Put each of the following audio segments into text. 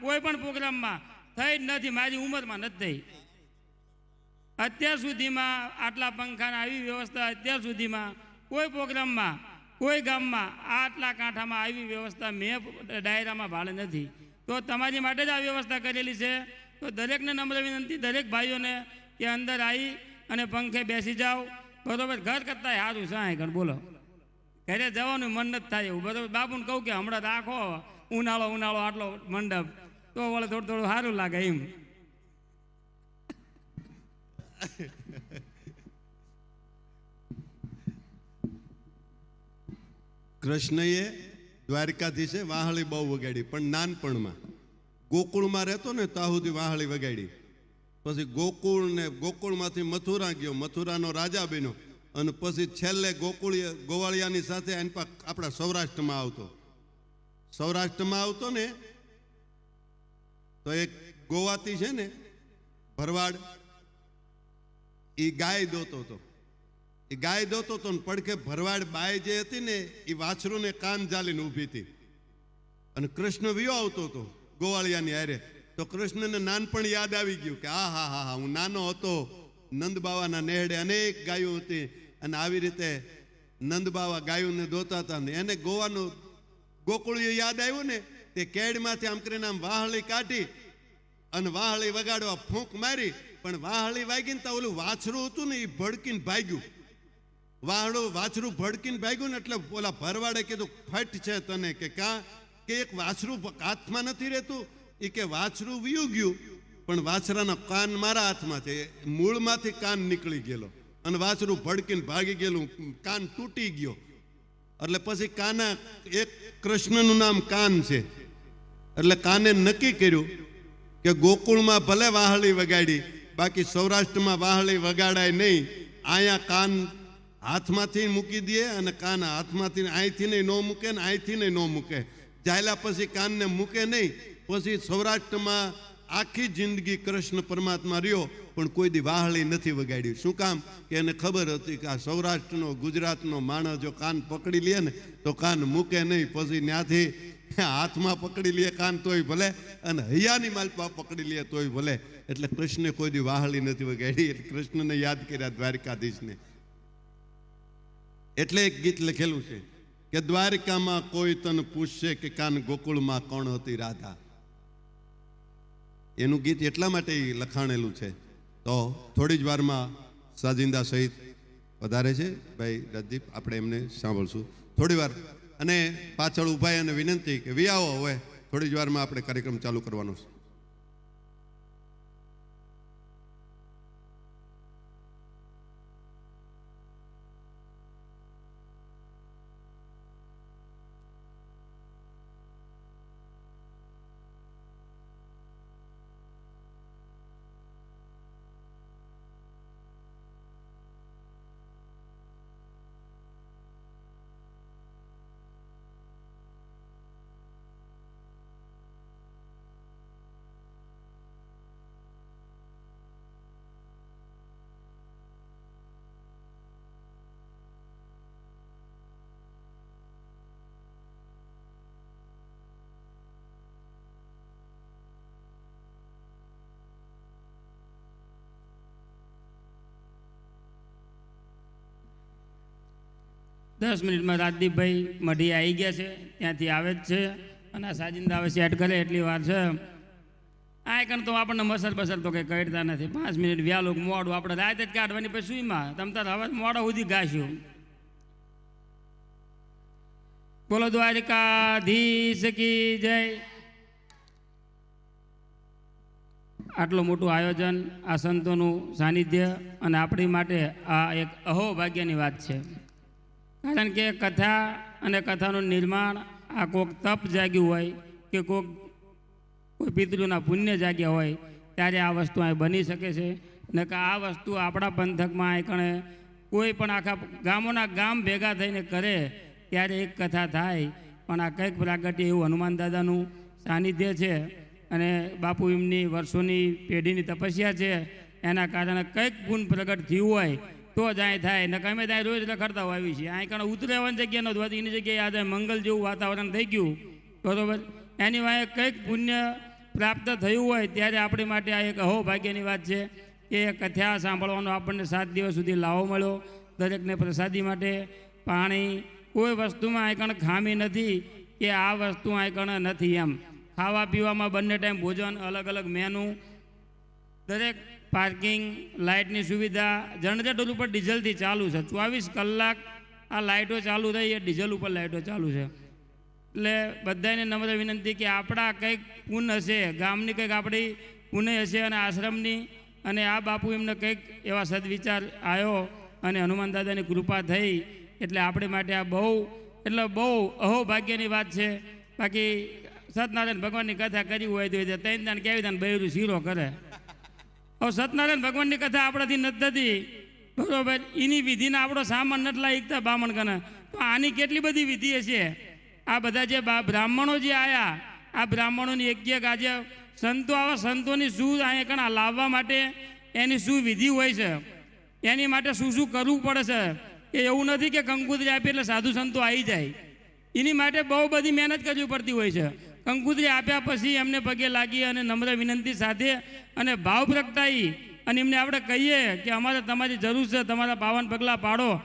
કોઈ પણ પ્રોગ્રામમાં થઈ જ નથી, મારી ઉંમરમાં નથી થઈ. અત્યાર સુધીમાં આટલા પંખાના આવી વ્યવસ્થા, અત્યાર સુધીમાં કોઈ પ્રોગ્રામમાં, કોઈ ગામમાં આટલા કાંઠામાં આવી વ્યવસ્થા મેં ડાયરામાં ભાડે નથી. તો તમારી માટે જ આ વ્યવસ્થા કરેલી છે. તો દરેકને નમ્ર વિનંતી, દરેક ભાઈઓને કે અંદર આવી અને પંખે બેસી જાઓ. બરાબર, ઘર કરતાં સારું આ બોલો. ઘરે જવાનું મન નથી થાય એવું, બરાબર. બાપુને કહું કે હમણાં રાખો, ઉનાળો ઉનાળો આટલો મંડપ. તો વળે થોડું થોડું સારું લાગે એમ. કૃષ્ણએ દ્વારકાધીશે વાહળી બહુ વગાડી, પણ નાનપણમાં. ગોકુળમાં રહેતો ને ત્યાં સુધી વાહળી વગાડી. પછી ગોકુળ ને ગોકુળમાંથી મથુરા ગયો, મથુરાનો રાજા બન્યો. અને પછી છેલ્લે ગોકુળીય, ગોવાળિયાની સાથે આપણા સૌરાષ્ટ્રમાં આવતો. સૌરાષ્ટ્રમાં આવતો ને તો એક ગોવાતી છે ને, ભરવાડ, એ ગાય દોતો હતો એ ગાય દોતો તો ને પડખે ભરવાડ બાય જે હતી ને, એ વાછરુને કાન જાલીને ઊભી હતી. અને કૃષ્ણ વિયો આવતો હતો ગોવાળિયાની હારે. તો કૃષ્ણને નાનપણ યાદ આવી ગયું કે, આ, હા હા હા, હું નાનો હતો. નંદબાવાના નેહડે અનેક ગાયો હતી. અને આવી રીતે નંદ બાવા ગાયોને દોતા હતા ને એને ગોવાનું, ગોકુળિયું યાદ આવ્યું ને તે કેડમાંથી આમ કરીને આમ વાહળી કાઢી અને વાહળી વગાડવા ફૂંક મારી, પણ વાહળી વાગીને તો ઓલું વાછરું હતું ને એ ભડકીને ભાગ્યું. વાહળું વાછરું ભડકીને ભાગ્યું ને એટલે ઓલા ભરવાડે કીધું, ફટ છે તને કે કા, કે એક વાછરું હાથમાં નથી રહેતું એ કે વાછરું વિયું ગયું. પણ વાછરાના કાન મારા હાથમાં છે, મૂળમાંથી કાન નીકળી ગયેલો. અને વાછરું ભડકીને ભાગી ગયેલું, કાન તૂટી ગયો. એટલે પછી કાના એક કૃષ્ણનું નામ કાન છે. એટલે કાને નક્કી કર્યું કે ગોકુળમાં ભલે વાહળી વગાડી, બાકી સૌરાષ્ટ્રમાં વાહળી વગાડાય નહીં. અહીંયા કાન હાથમાંથી મૂકી દે અને કાન હાથમાંથી અહીંથી નહીં, ન મૂકે ને અહીંથી નહીં, ન મૂકે. જાયલા પછી કાનને મૂકે નહીં. પછી સૌરાષ્ટ્રમાં આખી જિંદગી કૃષ્ણ પરમાત્મા રહ્યો, પણ કોઈ દી વાહળી નથી વગાડ્યું. શું કામ? કે એને ખબર હતી કે આ સૌરાષ્ટ્રનો, ગુજરાતનો માણસ જો કાન પકડી લે ને, તો કાન મૂકે નહીં, પછી ત્યાંથી હાથમાં પકડી લે કાન તોય ભલે, અને હૈયાની માલપા પકડી લે તોય ભલે. એટલે કૃષ્ણે કોઈ દી વાહળી નથી વગાડી, એટલે કૃષ્ણને યાદ કર્યા દ્વારકાધીશને. એટલે એક ગીત લખેલું છે કે દ્વારકામાં કોઈ તને પૂછશે કે કાન ગોકુળમાં કોણ હતી રાધા? એનું ગીત એટલા માટે લખાણેલું છે. તો થોડી જ વારમાં સાજિંદા સહિત વધારે છે. ભાઈ રાજદીપ, આપણે એમને સાંભળશું. થોડી વાર અને પાછળ ઉભાઈ અને વિનંતી કે વી હવે. થોડી જ વારમાં આપણે કાર્યક્રમ ચાલુ કરવાનો છે. દસ મિનિટમાં રાજદીપભાઈ મઢી આવી ગયા છે, ત્યાંથી આવે જ છે અને સાજિંદા હવે સેટ કરે એટલી વાર છે. આ કણ તો આપણને મસર બસર તો કંઈ કરતા નથી. પાંચ મિનિટ વ્યાલું મોડું આપણે રાત જ કાઢવાની પછી સુઈમાં તમ તાર હવે મોડા સુધી ગાશું બોલો દ્વારિકાધીશ કી જય. આટલું મોટું આયોજન આ સંતોનું સાનિધ્ય અને આપણી માટે આ એક અહોભાગ્યની વાત છે. કારણ કે કથા અને કથાનું નિર્માણ આ કોઈક તપ જાગ્યું હોય કે કોઈક કોઈ પિતૃના પુણ્ય જાગ્યા હોય, ત્યારે આ વસ્તુ અહીં બની શકે છે. ને કે આ વસ્તુ આપણા પંથકમાં અહીં કણે કોઈ પણ આખા ગામોના ગામ ભેગા થઈને કરે, ત્યારે એક કથા થાય. પણ આ કંઈક પ્રાગટ્ય એવું હનુમાન દાદાનું સાનિધ્ય છે અને બાપુ એમની વર્ષોની પેઢીની તપસ્યા છે. એના કારણે કંઈક ગુણ પ્રગટ થયું હોય તો જ અહીં થાય. ને અમે ત્યાં રોજ રખડતા આવી છીએ. અહીં કારણ ઉતરેવાની જગ્યા નહોતું હોતી. એની જગ્યાએ આજે મંગલ જેવું વાતાવરણ થઈ ગયું. બરોબર? એની વાંહે કંઈક પુણ્ય પ્રાપ્ત થયું હોય ત્યારે આપણી માટે આ એક અહોભાગ્યની વાત છે. કે કથા સાંભળવાનો આપણને સાત દિવસ સુધી લાવો મળ્યો. દરેકને પ્રસાદી માટે પાણી. કોઈ વસ્તુમાં આઈકણ ખામી નથી કે આ વસ્તુ આઈકણ નથી એમ. ખાવા પીવામાં બંને ટાઈમ ભોજન અલગ અલગ મેનુ. દરેક પાર્કિંગ લાઇટની સુવિધા, જનરેટર ઉપર ડીઝલથી ચાલુ છે. ચોવીસ કલાક આ લાઇટો ચાલુ રહી એ ડીઝલ ઉપર લાઇટો ચાલુ છે. એટલે બધાને નમ્ર વિનંતી કે આપણા કંઈક પૂન હશે, ગામની કંઈક આપણી પુણ્ય હશે અને આશ્રમની, અને આ બાપુ એમને કંઈક એવા સદવિચાર આવ્યો અને હનુમાન દાદાની કૃપા થઈ, એટલે આપણે માટે આ બહુ, એટલે બહુ અહોભાગ્યની વાત છે. બાકી સત્યનારાયણ ભગવાનની કથા કરી હોય તો ત્રણ દાન કેવી દાન બૈરું શીરો કરે. હવે સત્યનારાયણ ભગવાનની કથા આપણાથી નથી થતી. બરોબર? એની વિધિને આપણો સામાન નથી લાયકતા બામણ કને તો આની કેટલી બધી વિધિ હશે? આ બધા જે બ્રાહ્મણો જે આવ્યા આ બ્રાહ્મણોની એક એક આજે સંતો આવા સંતોની શું અહીંયા કણા લાવવા માટે એની શું વિધિ હોય છે? એની માટે શું શું કરવું પડે છે? કે એવું નથી કે કંકુતરી આપી એટલે સાધુ સંતો આવી જાય. એની માટે બહુ બધી મહેનત કરવી પડતી હોય છે. કંકુતરી આપ્યા પછી એમને પગે લાગી અને નમ્ર વિનંતી સાથે અને ભાવ પ્રગટાઈ અને એમને આપણે કહીએ કે અમારે તમારી જરૂર છે, તમારા પાવન પગલાં પાડો.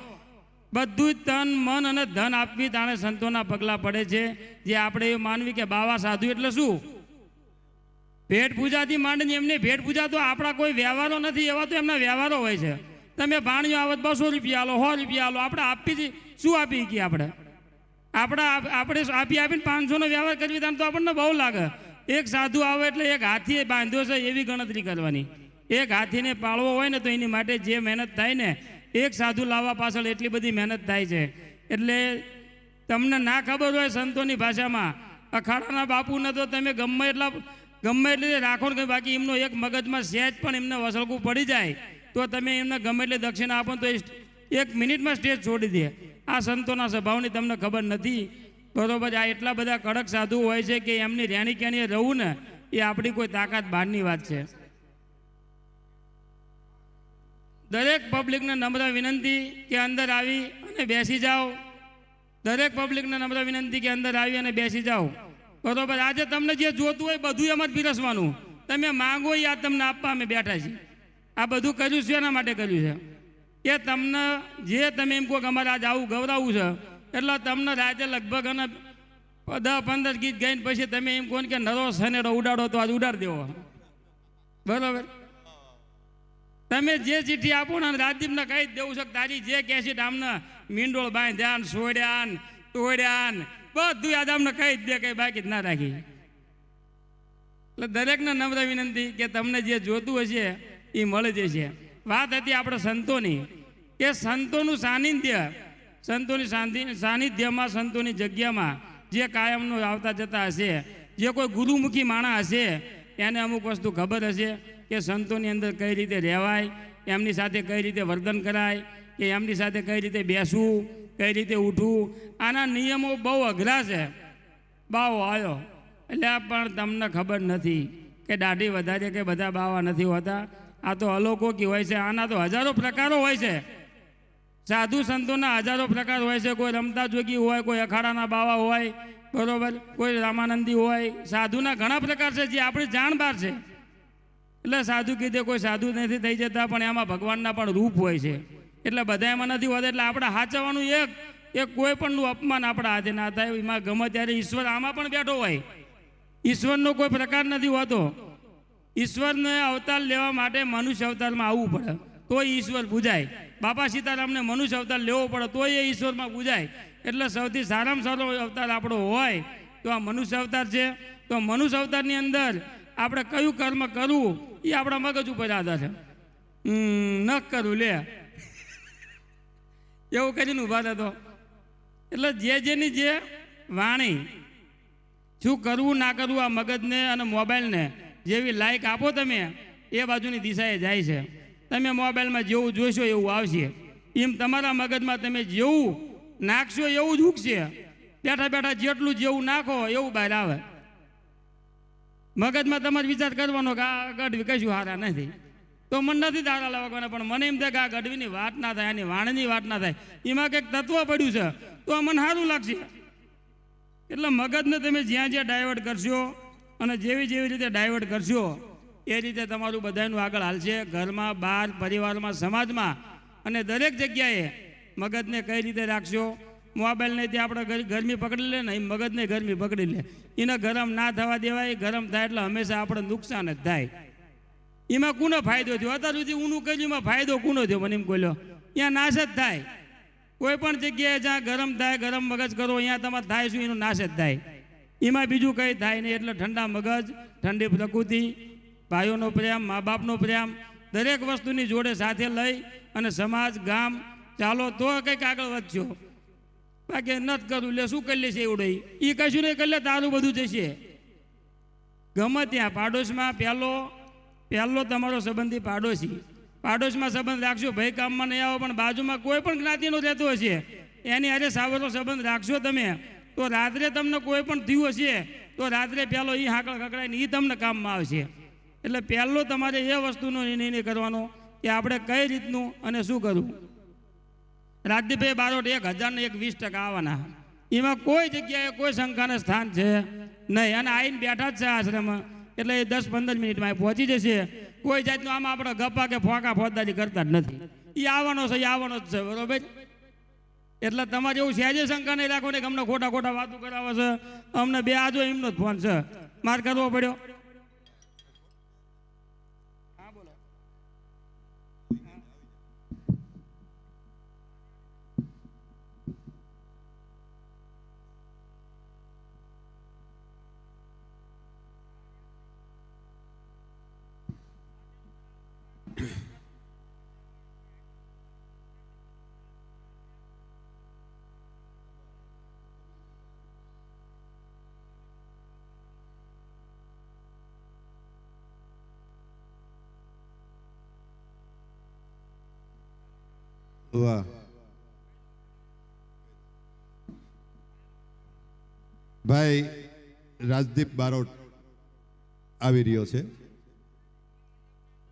બધું જ તન, મન અને ધન આપવી તાણે સંતોના પગલાં પડે છે. જે આપણે એ માનવી કે બાવા સાધુ એટલે શું? ભેટ પૂજાથી માંડીને એમની ભેટ પૂજા તો આપણા કોઈ વ્યવહારો નથી, એવા તો એમના વ્યવહારો હોય છે. તમે ભાણ્યો આવત બસો રૂપિયા આલો, સો રૂપિયા આલો, આપણે આપી શું આપી ગઈ આપણે? આપણા આપણે આપી આપીને પાંચસોનો વ્યવહાર કરવી તો આપણને બહુ લાગે. એક સાધુ આવે એટલે એક હાથી બાંધ્યો છે એવી ગણતરી કરવાની. એક હાથીને પાળવો હોય ને તો એની માટે જે મહેનત થાય ને, એક સાધુ લાવવા પાછળ એટલી બધી મહેનત થાય છે. એટલે તમને ના ખબર હોય સંતોની ભાષામાં, અખાડાના બાપુને તો તમે ગમે એટલા, ગમે એટલે રાખો ને બાકી એમનો એક મગજમાં સહેજ પણ એમને વસળકું પડી જાય, તો તમે એમને ગમે એટલે દક્ષિણા આપો તો એ એક મિનિટમાં સ્ટેજ છોડી દે. આ સંતોના સ્વભાવની તમને ખબર નથી. બરોબર, આ એટલા બધા કડક સાધુ હોય છે કે એમની રેણી કેણીએ રહું ને, એ આપણી કોઈ તાકાત બહારની વાત છે. દરેક પબ્લિકને નમ્ર વિનંતી કે અંદર આવી અને બેસી જાઓ. દરેક પબ્લિકને નમ્ર વિનંતી કે અંદર આવી અને બેસી જાઓ. બરોબર, આજે તમને જે જોતું હોય બધું એમ જ પીરસવાનું. તમે માંગો આ તમને આપવા અમે બેઠા છીએ. આ બધું કર્યું છે એના માટે કર્યું છે? કે તમને, જે તમે એમ કહો કે અમારે આજ આવું ગવરાવું છે, એટલે તમને રાતે લગભગ અને દસ પંદર ગીત ગાઈને પછી તમે એમ કહો કે નરો સનેડો ઉડાડો તો આજ ઉડાડી દેવો. બરાબર? તમે જે ચિઠ્ઠી આપો ને રાજદીપને કહી જ દેવું છે તારી જે કેસી આમને મીંડોળ બાંધ્યા ને સોડ્યા ને તોડ્યા ને બધું યાદ આમને કહી દે કંઈ બાકી જ ના રાખી. એટલે દરેકને નમ્ર વિનંતી કે તમને જે જોતું હશે એ મળી જશે. વાત હતી આપણે સંતોની. કે સંતોનું સાનિધ્ય, સંતોની સાનિધ્યમાં, સંતોની જગ્યામાં જે કાયમનું આવતા જતા હશે, જે કોઈ ગુરુમુખી માણસ હશે, એને અમુક વસ્તુ ખબર હશે કે સંતોની અંદર કઈ રીતે રહેવાય, એમની સાથે કઈ રીતે વર્તન કરાય, કે એમની સાથે કઈ રીતે બેસવું, કઈ રીતે ઉઠવું. આના નિયમો બહુ અઘરા છે. બાવો આવ્યો એટલે પણ તમને ખબર નથી કે દાઢી વધારે કે બધા બાવા નથી હોતા? આ તો અલૌકિક હોય છે. આના તો હજારો પ્રકારો હોય છે. સાધુ સંતોના હજારો પ્રકાર હોય છે. કોઈ રમતા જોગી હોય, કોઈ અખાડાના બાવા હોય, બરોબર? કોઈ રામાનંદી હોય. સાધુના ઘણા પ્રકાર છે જે આપણી જાણ બહાર છે. એટલે સાધુ કીધે કોઈ સાધુ નથી થઈ જતા, પણ એમાં ભગવાનના પણ રૂપ હોય છે. એટલે બધા એમાં નથી હોતા, એટલે આપણે હાચવાનું એક એક કોઈ પણનું અપમાન આપણા હાથે ના થાય. એમાં ગમે ત્યારે ઈશ્વર આમાં પણ બેઠો હોય. ઈશ્વરનો કોઈ પ્રકાર નથી હોતો. ઈશ્વરને અવતાર લેવા માટે મનુષ્ય અવતારમાં આવવું પડે. તોય ઈશ્વર પૂજાય. બાપા સીતારામને મનુષ્ય અવતાર લેવો પડે, તોય એ ઈશ્વરમાં પૂજાય. એટલે સૌથી સારામાં સારો અવતાર આપણો હોય તો આ મનુષ્ય અવતાર છે. તો મનુષ્ય અવતારની અંદર આપણે કયું કર્મ કરવું એ આપણા મગજ ઉપર આધાર છે. ન કરવું લે. એવું કરીને ઊભા થતો એટલે જે જેની જે વાણી, શું કરવું, ના કરવું આ મગજને અને મોબાઈલને જેવી લાઈક આપો તમે, એ બાજુની દિશાએ જાય છે. તમે મોબાઈલમાં જેવું જોશો એવું આવશે. એમ તમારા મગજમાં તમે જેવું નાખશો એવું જ ઉગશે. બેઠા બેઠા જેટલું જેવું નાખો એવું બહાર આવે. મગજમાં તમારે વિચાર કરવાનો કે આ ગઢવી કશું હારા નથી. તો મને નથી તારા લાવવાના પણ મને એમ થાય કે આ ગઢવીની વાત ના થાય, આની વાણની વાત ના થાય. એમાં કંઈક તત્વ પડ્યું છે, તો આ મને સારું લાગશે. એટલે મગજને તમે જ્યાં જ્યાં ડાયવર્ટ કરશો અને જેવી જેવી રીતે ડાયવર્ટ કરશો, એ રીતે તમારું બધાનું આગળ હાલશે. ઘરમાં બહાર પરિવારમાં, સમાજમાં અને દરેક જગ્યાએ મગજને કઈ રીતે રાખશો? મોબાઈલને ત્યાં આપણે ગરમી પકડી લે ને એ મગજને ગરમી પકડી લે. એને ગરમ ના થવા દેવાય, ગરમ થાય એટલે હંમેશા આપણે નુકસાન જ થાય. એમાં કોનો ફાયદો થયો? અત્યાર સુધી ઊનું કર્યું, એમાં ફાયદો કોનો થયો? મને એમ બોલ્યો ત્યાં નાશ જ થાય. કોઈ પણ જગ્યાએ જ્યાં ગરમ થાય, ગરમ મગજ કરો, અહીંયા તમારે થાય શું? એનો નાશ જ થાય. એમાં બીજું કંઈ થાય નહીં એટલે ઠંડા મગજ, ઠંડી પ્રકૃતિ, ભાઈઓનો પ્રેમ મા બાપનો પ્રેમ, દરેક વસ્તુની જોડે સાથે લઈ અને સમાજ, ગામ, ચાલો તો કંઈક આગળ વધશો બાકી નથી કરવું, એટલે શું કરી લેશે એવડે? એ કશું નહીં કરી લે તારું બધું જશે. ગમે ત્યાં, પાડોશમાં પહેલો પહેલો તમારો સંબંધી પાડોશી. પાડોશમાં સંબંધ રાખશો ભાઈ કામમાં નહીં આવો, પણ બાજુમાં કોઈ પણ જ્ઞાતિનો રહેતો હશે. એની આજે સાવરો સંબંધ રાખશો તમે. તો રાત્રે તમને કોઈ પણ થયું હશે, તો રાત્રે પહેલો એ હાકળ ખકડાઈને એ તમને કામમાં આવશે. એટલે પહેલો તમારે એ વસ્તુનો નિર્ણય કરવાનો કે આપણે કઈ રીતનું અને શું કરવું. રાજદીપભાઈ બારોટ એક હજારને એક વીસ ટકા આવવાના. એમાં કોઈ જગ્યાએ કોઈ શંકાને સ્થાન છે નહીં. અને આવીને બેઠા જ છે આશ્રમમાં. એટલે એ દસ પંદર મિનિટમાં પહોંચી જશે. કોઈ જાતનું આમાં આપણે ગપ્પા કે ફોકા ફોજદારી કરતા જ નથી. એ આવવાનો છે એ આવવાનો જ છે, બરોબર? એટલે તમારે એવું સહેજે શંકા નહીં રાખો ને કે અમને ખોટા ખોટા વાતો કરાવે છે. અમને બે આજો એમનો જ ફોન છે. માર કરવો પડ્યો. વાહ ભાઈ, રાજદીપ બારોટ આવી રહ્યો છે.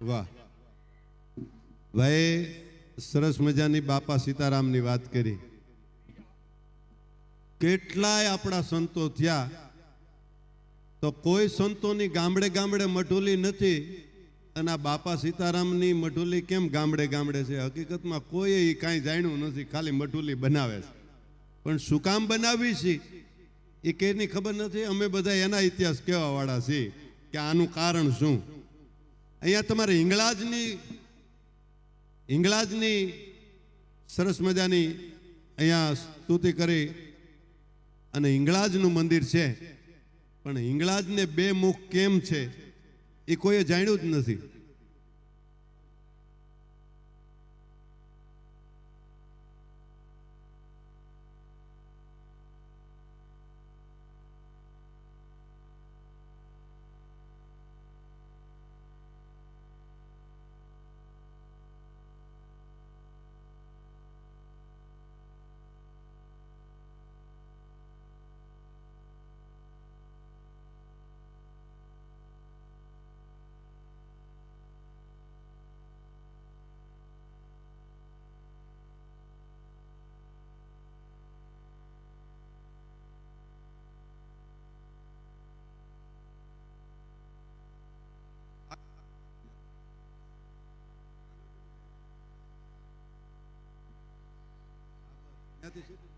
વાહ. ભાઈ, સરસ મજાની બાપા સીતારામની વાત કરી. કેટલાય આપણા સંતો થયા, તો કોઈ સંતોની ગામડે ગામડે મઢુલી નથી અને આ બાપા સીતારામની મઢુલી કેમ ગામડે ગામડે છે? હકીકતમાં કોઈ એ કાંઈ જાણ્યું નથી, ખાલી મઢુલી બનાવે છે. પણ શું કામ બનાવી છે? એ કેની ખબર નથી? અમે બધા એના ઇતિહાસ કહેવાવાળા છીએ કે આનું કારણ શું? અહીંયા તમારે હિંગળાજની હિંગળાજની સરસ મજાની અહીંયા સ્તુતિ કરી અને હિંગળાજનું મંદિર છે. પણ હિંગળાજને બે મુખ કેમ છે? એ કોઈએ જાણ્યું જ નથી. সাথে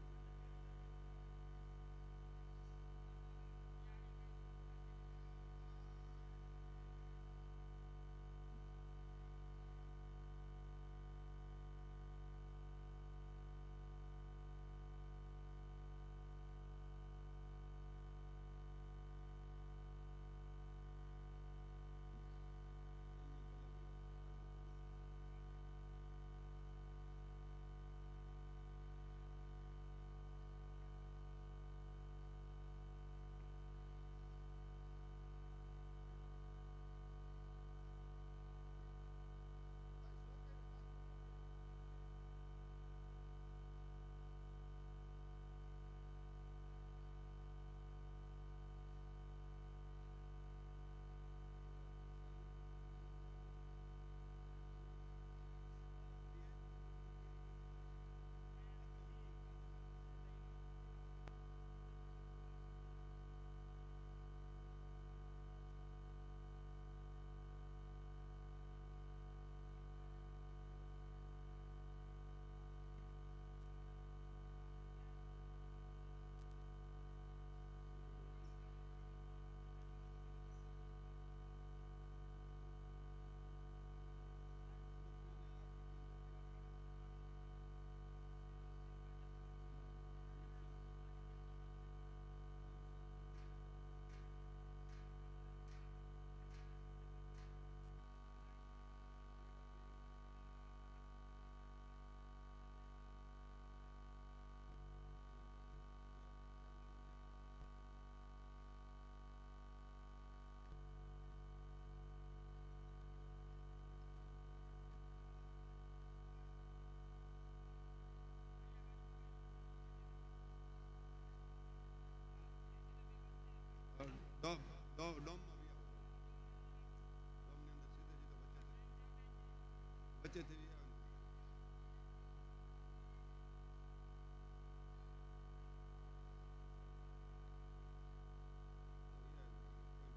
ડોમ ડોમ ડોમમાં વી આવો. ડોમની અંદર સીધે સીધે વચ્ચેથી વી આવવાનું.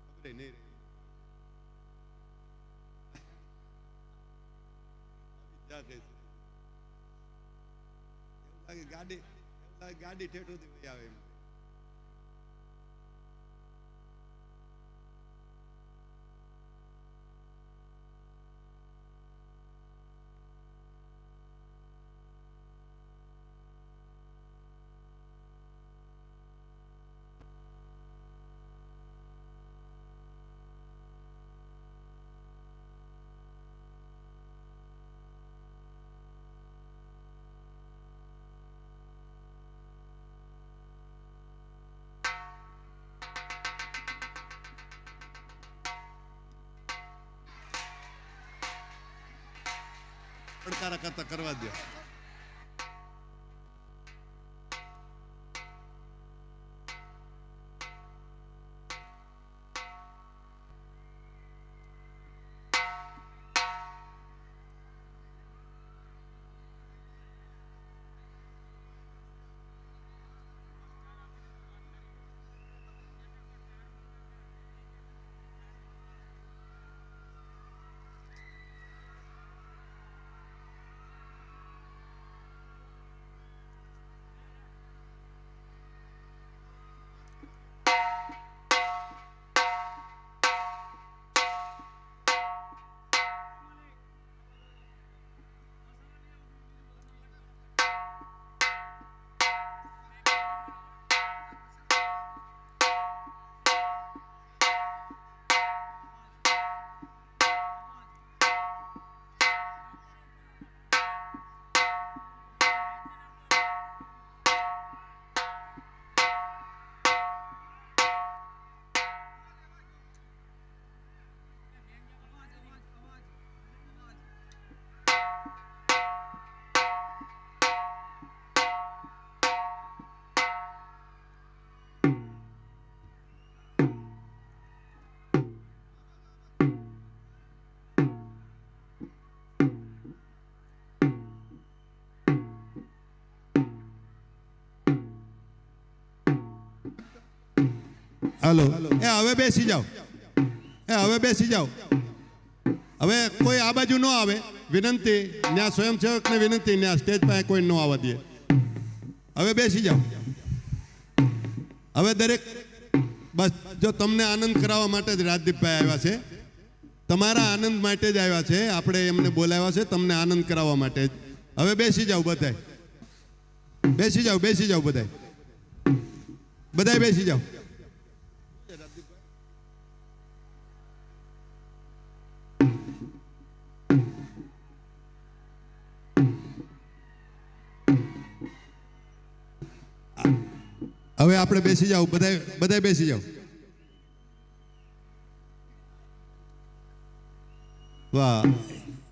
ખબરે નહીં રહી ગાડી ગાડી ઠેઠ સુધી આવે એમ પડકારા કરતા કરવા દો હાલો. એ હવે બેસી જાઓ. એ હવે બેસી જાઓ. હવે કોઈ આ બાજુ ન આવે. વિનંતી ત્યાં સ્વયંસેવકને વિનંતી ત્યાં સ્ટેજ પાસે કોઈ ન આવવા દે. હવે બેસી જાઓ. હવે દરેક, બસ, જો તમને આનંદ કરાવવા માટે જ રાજદીપભાઈ આવ્યા છે. તમારા આનંદ માટે જ આવ્યા છે. આપણે એમને બોલાવ્યા છે, તમને આનંદ કરાવવા માટે જ. હવે બેસી જાઓ બધાય. બેસી જાઓ બેસી જાઓ બધાય. બધાય બેસી જાઓ. હવે આપણે બેસી જાઓ, બધાય બધાય બેસી જાઓ. વાહ.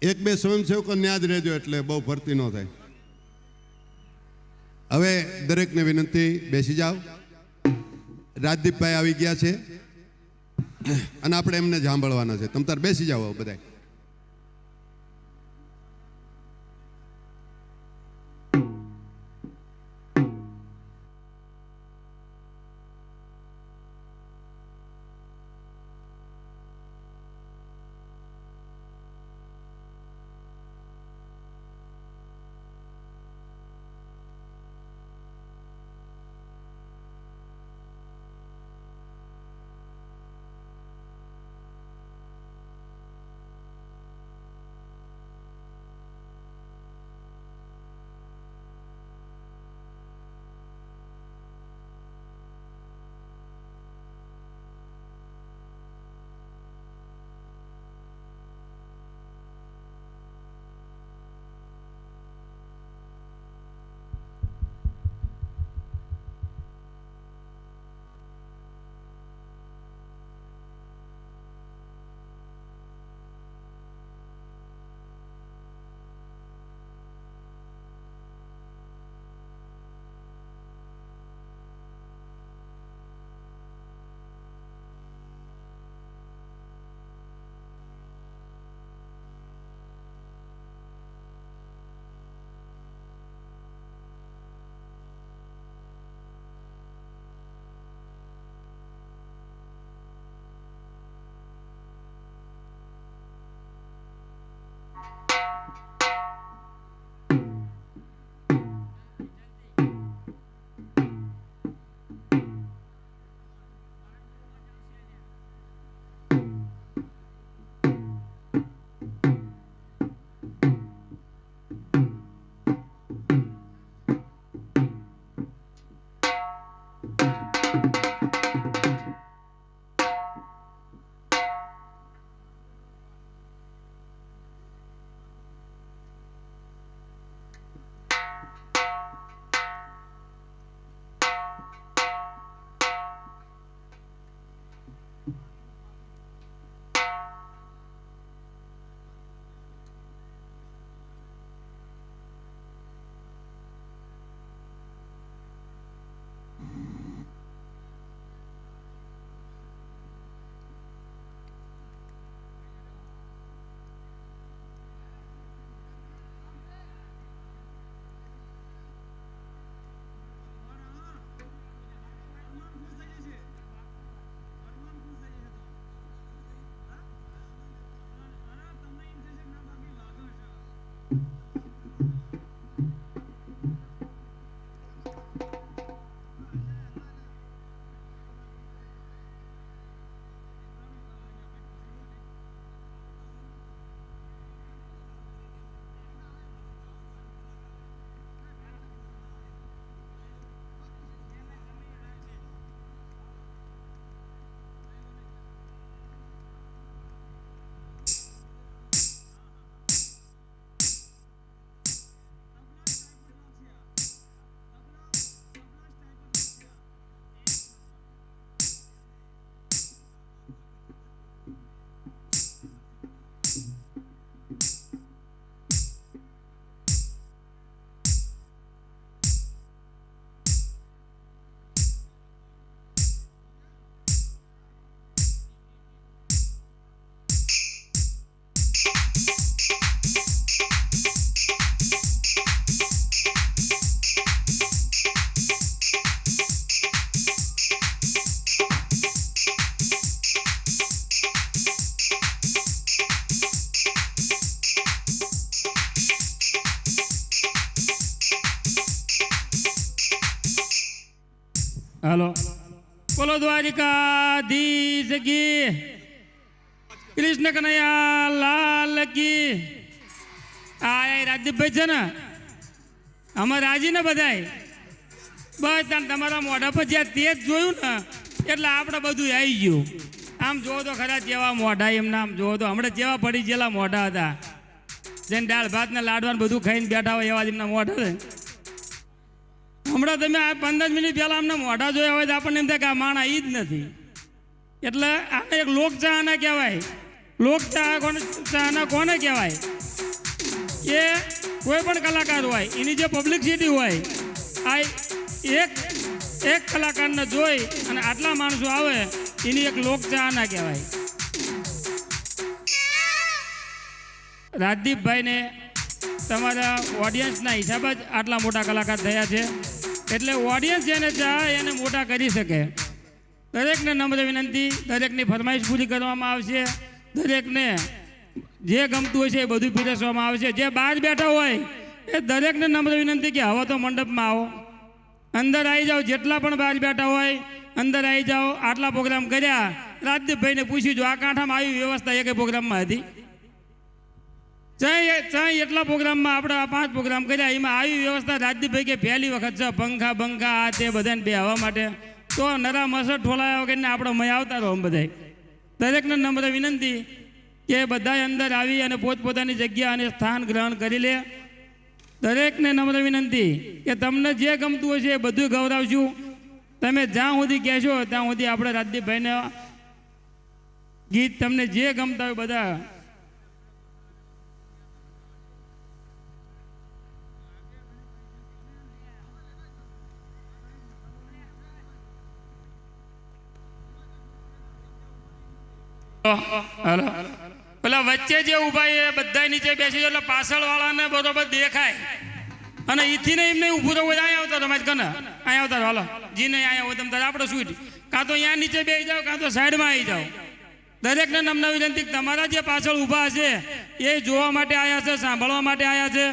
એક બે સ્વયંસેવકો ન્યા જ રહેજો એટલે બહુ ભરતી ન થાય. હવે દરેકને વિનંતી, બેસી જાઓ. રાજદીપભાઈ આવી ગયા છે. અને આપણે એમને સાંભળવાના છે. તમ બેસી જાઓ હવે હાલો બોલો દ્વારિકાધીશ કી કૃષ્ણ કનૈયા લાલ કી આ રાજદીપભાઈ છે ને અમે રાજી ને બધાય બસ તમારા મોઢા પર જ્યાં તે જ જોયું ને એટલે આપણે બધું આવી ગયું આમ જોવો તો ખરા જેવા મોઢા એમના આમ જોવો તો હમણાં જેવા પડી ગયેલા મોઢા હતા જેને દાળ ભાત ને લાડવાનું બધું ખાઈને બેઠા હોય એવા જ એમના મોઢા છે હમણાં તમે આ પંદર મિનિટ પહેલાં અમને મોઢા જોયા હોય તો આપણને એમ થાય કે આ માણા એ જ નથી. એટલે આને એક લોક ચાહના કહેવાય. લોક ચાહા કોને ચાહના કોને કહેવાય? કે કોઈ પણ કલાકાર હોય, એની જે પબ્લિસિટી હોય, આ એક એક કલાકારને જોઈ અને આટલા માણસો આવે, એની એક લોક ચાહના કહેવાય. રાજદીપભાઈને તમારા ઓડિયન્સના હિસાબે જ આટલા મોટા કલાકાર થયા છે. એટલે ઓડિયન્સ જેને ચાહે એને મોટા કરી શકે. દરેકને નમ્ર વિનંતી, દરેકની ફરમાઈશ પૂરી કરવામાં આવશે. દરેકને જે ગમતું હોય છે એ બધું પીરસવામાં આવશે. જે બહાર બેઠા હોય એ દરેકને નમ્ર વિનંતી કે હવે તો મંડપમાં આવો. અંદર આવી જાઓ, જેટલા પણ બહાર બેઠા હોય, અંદર આવી જાઓ. આટલા પ્રોગ્રામ કર્યા. રાજદીપભાઈને પૂછી જો આ કાંઠામાં આવી વ્યવસ્થા એક પ્રોગ્રામમાં હતી? ચાય ચાય એટલા પ્રોગ્રામમાં આપણે આ પાંચ પ્રોગ્રામ કર્યા, એમાં આવી વ્યવસ્થા રાજદીપભાઈ કે પહેલી વખત છે પંખા, બંખા, આ તે બધાને બેહવા માટે. તો નરા મસર ઠોલાયા વગરને આપણે મય આવતા રહો બધાય. દરેકને નમ્ર વિનંતી કે બધા અંદર આવી અને પોતપોતાની જગ્યા અને સ્થાન ગ્રહણ કરી લે. દરેકને નમ્ર વિનંતી કે તમને જે ગમતું હોય છે એ બધું ગૌરવશું તમે જ્યાં સુધી કહેશો ત્યાં સુધી આપણે રાજદીપભાઈને ગીત તમને જે ગમતા હોય બધા પેલા વચ્ચે જે ઊભા એ બધા નીચે બેસી જાય એટલે પાછળ વાળાને બરોબર દેખાય. અને ઈથી ને એમને ઊભું રહેવું અહીંયા આવતા તમે કને? અહીંયા આવતા હાલો. જી નહીં, અહીંયા હોય તમે તારે આપણે સ્વીટ કાં તો અહીંયા નીચે બેસી જાઓ, કાં તો સાઈડમાં આવી જાઓ. દરેકને નમના વિનંતી, તમારા જે પાછળ ઊભા છે એ જોવા માટે આવ્યા છે, સાંભળવા માટે આવ્યા છે.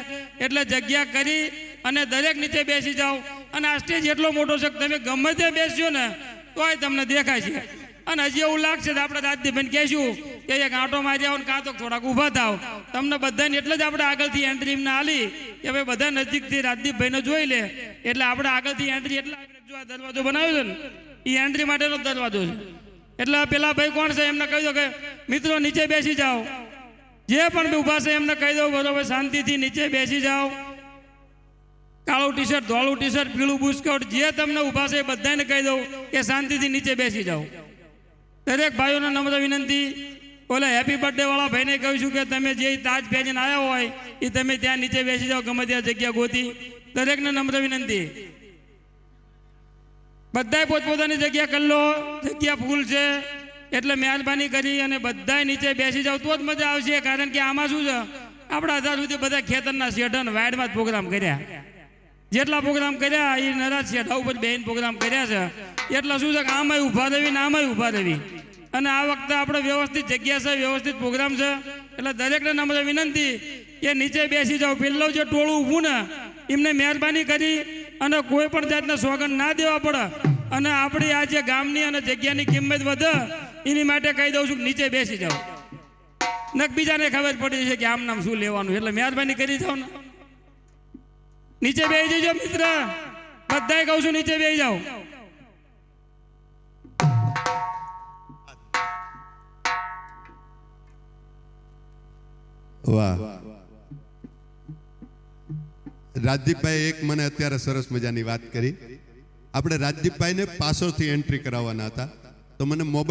એટલે જગ્યા કરી અને દરેક નીચે બેસી જાઓ. અને આ સ્ટેજ એટલો મોટો છે તમે ગમે તે બેસજો ને, તોય તમને દેખાય છે. અને હજી એવું લાગશે આપણે દાદીબેન કહેશું કે એક આંટો મારી આવો ને કાં તો થોડાક ઊભા થાવ. તમને બધાને એટલે જ આપણે આગળથી એન્ટ્રી એમને આલી કે ભાઈ બધા નજીકથી રાજદીપભાઈને જોઈ લે. એટલે આપણે આગળથી એન્ટ્રી એટલે દરવાજો બનાવ્યો છે ને એ એન્ટ્રી માટેનો દરવાજો છે. એટલે પેલા ભાઈ કોણ છે? એમને કહી દો કે, મિત્રો, નીચે બેસી જાઓ. જે પણ ઊભા છે એમને કહી દો બરોબર શાંતિથી નીચે બેસી જાઓ. કાળું ટી શર્ટ ધોળું ટી શર્ટ પીળું બુસ્કટ, જે તમને ઊભા છે બધાને કહી દઉં કે શાંતિથી નીચે બેસી જાઓ. દરેક ભાઈઓને નમ્ર વિનંતી, ઓલા હેપી બર્થડે વાળા ભાઈને કહું છું કે તમે જે તાજ પહેરીને આવ્યા હોય, એ તમે ત્યાં નીચે બેસી જાઓ, ગમે ત્યાં જગ્યા ગોતી. દરેકને નમ્ર વિનંતી. બધાય પોતપોતાની જગ્યા કરી લો, જગ્યા ફૂલ છે, એટલે મહેરબાની કરી અને બધાય નીચે બેસી જાવ તો જ મજા આવશે, કારણ કે આમાં શું છે? આપણા અત્યાર સુધી બધા ખેતરના શેઠન વાઇડમાં જ પ્રોગ્રામ કર્યા. જેટલા પ્રોગ્રામ કર્યા એ નરાજ શેઠા ઉપર બેન પ્રોગ્રામ કર્યા છે. એટલે શું છે કે આમાંય ઊભા રહેવી ને આમાંય ઊભા રહેવી. અને આ વખતે આપણે વ્યવસ્થિત જગ્યા છે, વ્યવસ્થિત પ્રોગ્રામ છે. એટલે દરેકને નમ્ર વિનંતી કે નીચે બેસી જાઓ. પેલું જે ટોળું ઊભું ને, એમને મહેરબાની કરી અને કોઈ પણ જાતના સોગંદ ના દેવા પડે. અને આપણી આ જે ગામની અને જગ્યાની કિંમત વધે, એની માટે કહી દઉં છું કે નીચે બેસી જાઓ. નક બીજાને ખબર પડી છે કે આમ નામ શું લેવાનું. એટલે મહેરબાની કરી જાઓ ને. નીચે બેસી જજો મિત્ર. બધાય કહું છું નીચે બેસી જાઓ. વાહ. રાજદીપભાઈ એક મને અત્યારે સરસ મજાની વાત કરી. આપણે રાજદીપભાઈને પાછળથી એન્ટ્રી કરાવવાના હતા. તો મને મોબાઈલ